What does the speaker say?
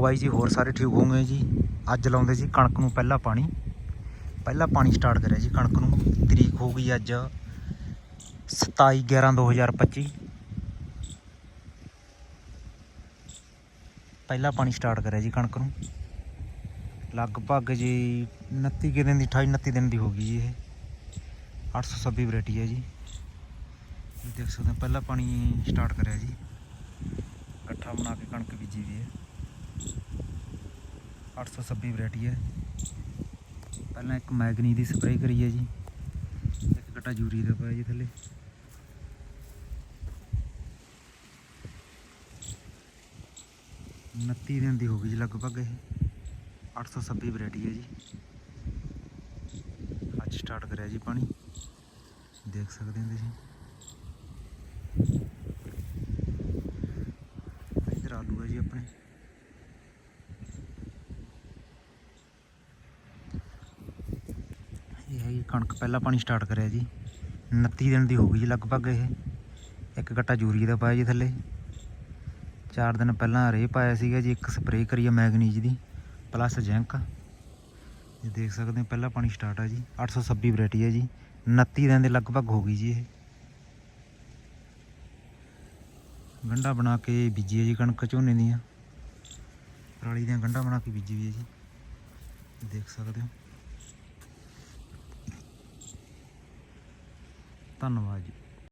ਬਾਈ ਜੀ, ਹੋਰ ਸਾਰੇ ਠੀਕ ਹੋਣਗੇ ਜੀ? ਅੱਜ ਲਾਉਂਦੇ ਜੀ ਕਣਕ ਨੂੰ ਪਹਿਲਾ ਪਾਣੀ। ਪਹਿਲਾ ਪਾਣੀ ਸਟਾਰਟ ਕਰਿਆ ਜੀ ਕਣਕ ਨੂੰ। ਤਰੀਕ ਹੋ ਗਈ ਅੱਜ 27 11 2025 ਪਹਿਲਾ ਪਾਣੀ ਸਟਾਰਟ ਕਰਿਆ ਜੀ ਕਣਕ ਨੂੰ। ਲਗਭਗ ਜੀ 29 ਕੁ ਦਿਨ ਦੀ 28 29 ਦਿਨ ਦੀ ਹੋ ਗਈ ਜੀ ਇਹ। 826 ਵੈਰਾਈਟੀ ਹੈ ਜੀ। ਦੇਖ ਸਕਦੇ ਹੋ, ਪਹਿਲਾ ਪਾਣੀ ਸਟਾਰਟ ਕਰਿਆ ਜੀ। ਇਕੱਠਾ ਬਣਾ ਕੇ ਕਣਕ ਬੀਜੀ ਵੀ ਹੈ। 826 ਵੈਰਾਈਟੀ ਹੈ। ਪਹਿਲਾਂ ਇੱਕ ਮੈਗਨੀ ਦੀ ਸਪਰੇਅ ਕਰੀ ਹੈ ਜੀ। ਇੱਕ ਗੱਟਾ ਯੂਰੀ ਦਾ ਪਾਇਆ ਜੀ ਥੱਲੇ। ਉਨੱਤੀ ਦਿਨ ਦੀ ਹੋ ਗਈ ਜੀ ਲਗਭਗ ਇਹ। 826 ਵੈਰਾਈਟੀ ਹੈ ਜੀ। ਅੱਜ ਸਟਾਰਟ ਕਰਿਆ ਜੀ ਪਾਣੀ। ਦੇਖ ਸਕਦੇ ਹੋ ਤੁਸੀਂ। ਇਧਰ ਆਲੂ ਹੈ ਜੀ ਆਪਣੇ। ਇਹ ਹੈ ਜੀ, ਕਣਕ ਪਹਿਲਾਂ ਪਾਣੀ ਸਟਾਰਟ ਕਰਿਆ ਜੀ। 29 ਦਿਨ ਦੀ ਹੋ ਗਈ ਜੀ ਲਗਭਗ ਇਹ। ਇੱਕ ਗੱਟਾ ਯੂਰੀ ਦਾ ਪਾਇਆ ਜੀ ਥੱਲੇ। ਚਾਰ ਦਿਨ ਪਹਿਲਾਂ ਰੇ ਪਾਇਆ ਸੀਗਾ ਜੀ, ਇੱਕ ਸਪਰੇਅ ਕਰੀ ਆ ਮੈਗਨੀਜ ਦੀ ਪਲੱਸ ਜ਼ਿੰਕ ਇਹ ਦੇਖ ਸਕਦੇ ਹੋ, ਪਹਿਲਾਂ ਪਾਣੀ ਸਟਾਰਟ ਆ ਜੀ। 826 ਵੈਰਾਈਟੀ ਹੈ ਜੀ। 29 ਦਿਨ ਦੇ ਲਗਭਗ ਹੋ ਗਈ ਜੀ ਇਹ। ਗੰਢਾ ਬਣਾ ਕੇ ਬੀਜੀ ਹੈ ਜੀ ਕਣਕ ਝੋਨੇ ਦੀਆਂ। ਪਰਾਲੀ ਦੀਆਂ ਗੰਢਾ ਬਣਾ ਕੇ ਬੀਜੀ ਵੀ ਹੈ ਜੀ। ਦੇਖ ਸਕਦੇ ਹੋ। ਧੰਨਵਾਦ ਜੀ।